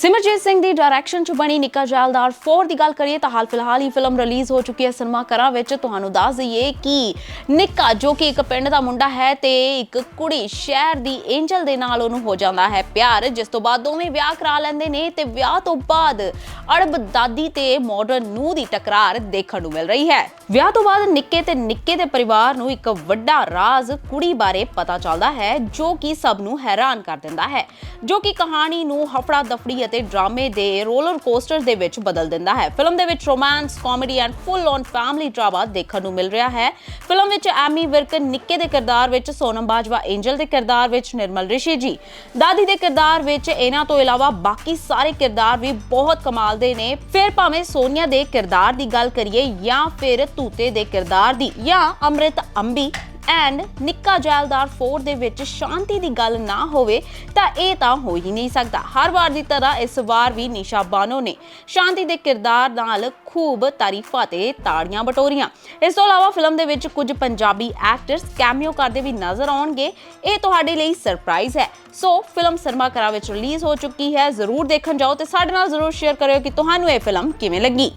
ਸਿਮਰਜੀਤ ਸਿੰਘ ਦੀ direction 'ਚ ਬਣੀ ਨਿੱਕਾ ਜੈਲਦਾਰ 4 ਦੀ ਗੱਲ ਕਰੀਏ ਤਾਂ ਹਾਲ ਫਿਲਹਾਲ ਹੀ ਫਿਲਮ ਰਿਲੀਜ਼ ਹੋ ਚੁੱਕੀ ਹੈ ਸਿਨੇਮਾ ਘਰਾਂ ਵਿੱਚ। ਤੁਹਾਨੂੰ ਦੱਸ ਦਈਏ ਕਿ ਨਿੱਕਾ ਜੋ ਕਿ ਇੱਕ ਪਿੰਡ ਦਾ ਮੁੰਡਾ ਹੈ ਤੇ ਇੱਕ ਕੁੜੀ ਸ਼ਹਿਰ ਦੀ ਐਂਜਲ ਦੇ ਨਾਲ ਉਹਨੂੰ ਹੋ ਜਾਂਦਾ ਹੈ ਪਿਆਰ, ਜਿਸ ਤੋਂ ਬਾਅਦ ਦੋਵੇਂ ਵਿਆਹ ਕਰਾ ਲੈਂਦੇ ਨੇ ਤੇ ਵਿਆਹ ਤੋਂ ਬਾਅਦ ਅੜਬ ਦਾਦੀ ਤੇ ਮਾਡਰਨ ਨੂੰ ਦੀ ਟਕਰਾਰ ਦੇਖਣ ਨੂੰ ਮਿਲ ਰਹੀ ਹੈ। ਵਿਆਹ ਤੋਂ ਬਾਅਦ ਨਿੱਕੇ ਤੇ ਨਿੱਕੇ ਦੇ ਪਰਿਵਾਰ ਨੂੰ ਇੱਕ ਵੱਡਾ ਰਾਜ਼ ਕੁੜੀ ਬਾਰੇ ਪਤਾ ਚੱਲਦਾ ਹੈ, ਜੋ ਕਿ ਸਭ ਨੂੰ ਹੈਰਾਨ ਕਰ ਦਿੰਦਾ ਹੈ। ਜੋ ਕਿ ਕਹਾਣੀ ਨੂੰ ਹਫੜਾ ਦਫੜੀ ਅਤੇ ਡਰਾਮੇ ਦੇ ਰੋਲਰ ਕੋਸਟਰ ਦੇ ਵਿੱਚ ਬਦਲ ਦਿੰਦਾ ਹੈ। ਫਿਲਮ ਦੇ ਵਿੱਚ romance, comedy and full on family drama ਦੇਖਣ ਨੂੰ ਮਿਲ ਰਿਹਾ ਹੈ। ਫਿਲਮ ਵਿੱਚ ਐਮੀ ਵਿਰਕ ਨਿੱਕੇ ਦੇ ਕਿਰਦਾਰ ਵਿੱਚ, ਸੋਨਮ ਬਾਜਵਾ ਐਂਜਲ ਦੇ ਕਿਰਦਾਰ ਵਿੱਚ, ਨਿਰਮਲ ਰਿਸ਼ੀ ਜੀ। ਦਾਦੀ ਦੇ ਕਿਰਦਾਰ ਵਿੱਚ ਇਹਨਾਂ ਤੋਂ ਇਲਾਵਾ ਬਾਕੀ ਸਾਰੇ ਕਿਰਦਾਰ ਵੀ ਬਹੁਤ ਕਮਾਲ ਦੇ ਨੇ। ਫਿਰ ਭਾਵੇਂ ਸੋਨੀਆ ਦੇ ਕਿਰਦਾਰ ਦੀ ਗੱਲ ਕਰੀਏ ਜਾਂ ਫਿਰ ਤੂਤੇ ਦੇ ਕਿਰਦਾਰ ਦੀ ਜਾਂ ਅੰਮ੍ਰਿਤ ਅੰਬੀ ਐਂਡ ਨਿੱਕਾ ਜੈਲਦਾਰ 4 ਦੇ ਵਿੱਚ ਸ਼ਾਂਤੀ ਦੀ ਗੱਲ ਨਾ ਹੋਵੇ ਤਾਂ ਇਹ ਤਾਂ ਹੋ ਹੀ ਨਹੀਂ ਸਕਦਾ। ਹਰ ਵਾਰ ਦੀ ਤਰ੍ਹਾਂ ਇਸ ਵਾਰ ਵੀ ਨਿਸ਼ਾ ਬਾਨੋ ਨੇ ਸ਼ਾਂਤੀ ਦੇ ਕਿਰਦਾਰ ਨਾਲ ਖੂਬ ਤਾਰੀਫਾਂ ਤੇ ਤਾੜੀਆਂ ਬਟੋਰੀਆਂ। ਇਸ ਤੋਂ ਇਲਾਵਾ ਫਿਲਮ ਦੇ ਵਿੱਚ ਕੁਝ ਪੰਜਾਬੀ ਐਕਟਰਸ ਕੈਮੀਓ ਕਰਦੇ ਵੀ ਨਜ਼ਰ ਆਉਣਗੇ। ਇਹ ਤੁਹਾਡੇ ਲਈ ਸਰਪ੍ਰਾਈਜ਼ ਹੈ। ਸੋ ਫਿਲਮ ਸਰਮਾ ਘਰਾਂ ਵਿੱਚ ਰਿਲੀਜ਼ ਹੋ ਚੁੱਕੀ ਹੈ। ਜ਼ਰੂਰ ਦੇਖਣ ਜਾਓ ਤੇ ਸਾਡੇ ਨਾਲ ਜ਼ਰੂਰ ਸ਼ੇਅਰ ਕਰਿਓ ਕਿ ਤੁਹਾਨੂੰ ਇਹ ਫਿਲਮ ਕਿਵੇਂ ਲੱਗੀ।